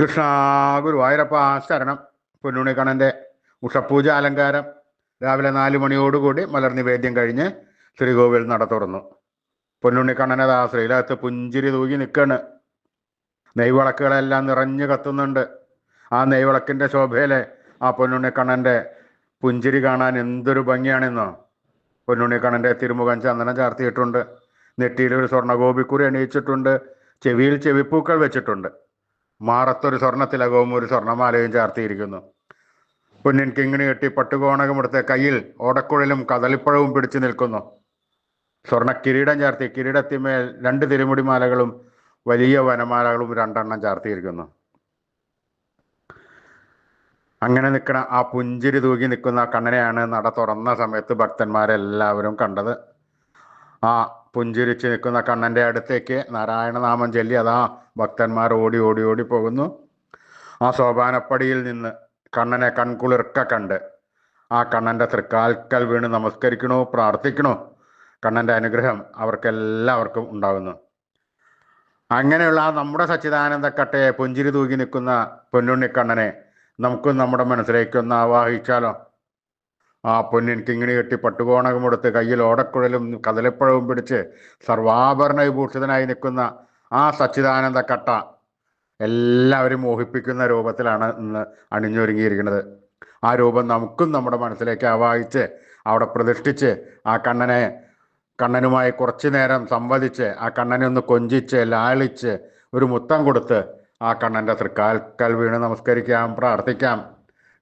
കൃഷ്ണ ഗുരുവായൂരപ്പ ശരണം. പൊന്നുണിക്കണ്ണന്റെ ഉഷപ്പൂജ അലങ്കാരം. രാവിലെ നാല് മണിയോടുകൂടി മലർ നിവേദ്യം കഴിഞ്ഞ് ശ്രീകോവിൽ നട തുറന്നു. പൊന്നുണ്ണിക്കണ്ണനതാ ശ്രീലകത്ത് പുഞ്ചിരി തൂകി നിൽക്കാണ് നെയ്വിളക്കുകളെല്ലാം നിറഞ്ഞു കത്തുന്നുണ്ട്. ആ നെയ്വിളക്കിന്റെ ശോഭയിലെ ആ പൊന്നുണ്ണിക്കണ്ണന്റെ പുഞ്ചിരി കാണാൻ എന്തൊരു ഭംഗിയാണെന്നോ. പൊന്നുണ്ണിക്കണ്ണന്റെ തിരുമുഖം ചന്ദനം ചാർത്തിയിട്ടുണ്ട്. നെറ്റിയിൽ ഒരു സ്വർണഗോപിക്കുറി അണിയിച്ചിട്ടുണ്ട്. ചെവിയിൽ ചെവിപ്പൂക്കൾ വെച്ചിട്ടുണ്ട്. മാറത്തൊരു സ്വർണത്തിലകവും ഒരു സ്വർണമാലയും ചാർത്തിയിരിക്കുന്നു. പൊന്നിൻ കിങ്ങിണി കെട്ടി പട്ടുകോണകമെടുത്ത് കയ്യിൽ ഓടക്കുഴലും കദളിപ്പഴവും പിടിച്ചു നിൽക്കുന്നു. സ്വർണ കിരീടം ചാർത്തി കിരീടത്തിന്മേൽ രണ്ട് തിരുമുടിമാലകളും വലിയ വനമാലകളും രണ്ടെണ്ണം ചാർത്തിയിരിക്കുന്നു. അങ്ങനെ നിൽക്കുന്ന ആ പുഞ്ചിരി തൂകി നിൽക്കുന്ന കണ്ണനെയാണ് നട തുറന്ന സമയത്ത് ഭക്തന്മാരെല്ലാവരും കണ്ടത്. ആ പുഞ്ചിരിച്ച് നിൽക്കുന്ന കണ്ണന്റെ അടുത്തേക്ക് നാരായണനാമം ചൊല്ലി അതാ ഭക്തന്മാർ ഓടി ഓടി ഓടി പോകുന്നു. ആ സോപാനപ്പടിയിൽ നിന്ന് കണ്ണനെ കൺകുളിർക്ക കണ്ട് ആ കണ്ണന്റെ തൃക്കാൽക്കൽ വീണ് നമസ്കരിക്കണോ പ്രാർത്ഥിക്കണോ? കണ്ണന്റെ അനുഗ്രഹം അവർക്കെല്ലാവർക്കും ഉണ്ടാകുന്നു അങ്ങനെയുള്ള ആ നമ്മുടെ സച്ചിദാനന്ദക്കട്ടയെ പുഞ്ചിരി തൂകി നിൽക്കുന്ന പൊന്നുണ്ണിക്കണ്ണനെ നമുക്കും നമ്മുടെ മനസ്സിലേക്കൊന്ന് ആവാഹിച്ചാലോ? ആ പൊന്നിൻ കിങ്ങിണി കെട്ടി പട്ടുകോണകമെടുത്ത് കയ്യിൽ ഓടക്കുഴലും കദലപ്പഴവും പിടിച്ച് സർവാഭരണ വിഭൂഷിതനായി നിൽക്കുന്ന ആ സച്ചിദാനന്ദ കട്ട എല്ലാവരും മോഹിപ്പിക്കുന്ന രൂപത്തിലാണ് ഇന്ന് അണിഞ്ഞൊരുങ്ങിയിരിക്കുന്നത്. ആ രൂപം നമുക്കും നമ്മുടെ മനസ്സിലേക്ക് ആവാഹിച്ച് അവിടെ പ്രതിഷ്ഠിച്ച് ആ കണ്ണനെ കണ്ണനുമായി കുറച്ചു നേരം സംവദിച്ച് ആ കണ്ണനെ ഒന്ന് കൊഞ്ചിച്ച് ലാളിച്ച് ഒരു മുത്തം കൊടുത്ത് ആ കണ്ണന്റെ തൃക്കാൽക്കൽ വീണ് നമസ്കരിക്കാം പ്രാർത്ഥിക്കാം.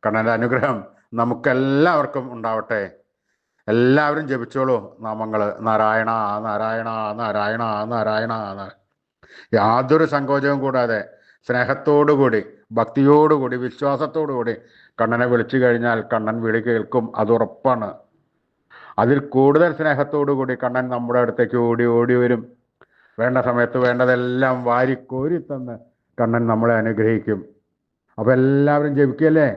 കണ്ണന്റെ അനുഗ്രഹം നമുക്കെല്ലാവർക്കും ഉണ്ടാവട്ടെ. എല്ലാവരും ജപിച്ചോളൂ. നാമങ്ങൾ നാരായണ നാരായണ നാരായണ നാരായണ യാതൊരു സങ്കോചവും കൂടാതെ സ്നേഹത്തോടുകൂടി ഭക്തിയോടുകൂടി വിശ്വാസത്തോടുകൂടി കണ്ണനെ വിളിച്ചു കഴിഞ്ഞാൽ കണ്ണൻ വിളി കേൾക്കും. അത് ഉറപ്പാണ്. അതിൽ കൂടുതൽ സ്നേഹത്തോടുകൂടി കണ്ണൻ നമ്മുടെ അടുത്തേക്ക് ഓടി ഓടി വരും. വേണ്ട സമയത്ത് വേണ്ടതെല്ലാം വാരിക്കോരി തന്ന് കണ്ണൻ നമ്മളെ അനുഗ്രഹിക്കും. അപ്പം എല്ലാവരും ജപിക്കല്ലേ?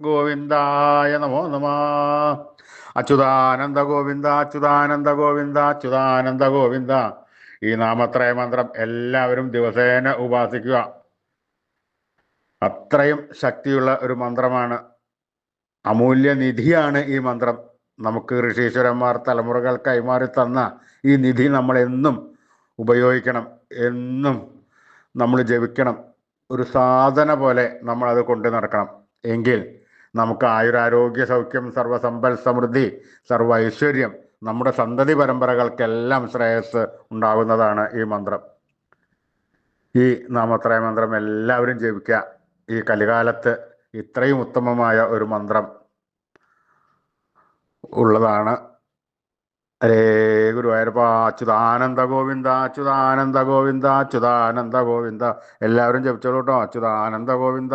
ഗോവിന്ദായ നമോ നമ. അച്യുതാനന്ദ ഗോവിന്ദ അച്യുതാനന്ദ ഗോവിന്ദ അച്യുതാനന്ദ ഗോവിന്ദ. ഈ നാമത്രയ മന്ത്രം എല്ലാവരും ദിവസേന ഉപാസിക്കുക. അത്രയും ശക്തിയുള്ള ഒരു മന്ത്രമാണ്. അമൂല്യ നിധിയാണ് ഈ മന്ത്രം. നമുക്ക് ഋഷീശ്വരന്മാർ തലമുറകൾ കൈമാറി തന്ന ഈ നിധി നമ്മൾ എന്നും ഉപയോഗിക്കണം എന്നും നമ്മൾ ജപിക്കണം. ഒരു സാധന പോലെ നമ്മൾ അത് കൊണ്ടു നടക്കണം. എങ്കിൽ നമുക്ക് ആയുരാരോഗ്യ സൗഖ്യം സർവസമ്പൽ സമൃദ്ധി സർവ ഐശ്വര്യം നമ്മുടെ സന്തതി പരമ്പരകൾക്കെല്ലാം ശ്രേയസ് ഉണ്ടാകുന്നതാണ് ഈ മന്ത്രം. ഈ നാമത്രയ മന്ത്രം എല്ലാവരും ജപിക്കുക. ഈ കലികാലത്ത് ഇത്രയും ഉത്തമമായ ഒരു മന്ത്രം ഉള്ളതാണ്. ഹരേ ഗുരുവായൂരപ്പ അച്യുതാനന്ദ ഗോവിന്ദ അച്യുതാനന്ദ ഗോവിന്ദ അച്യുതാനന്ദ ഗോവിന്ദ. എല്ലാവരും ജപിച്ചോളൂ കേട്ടോ. അച്യുതാനന്ദ ഗോവിന്ദ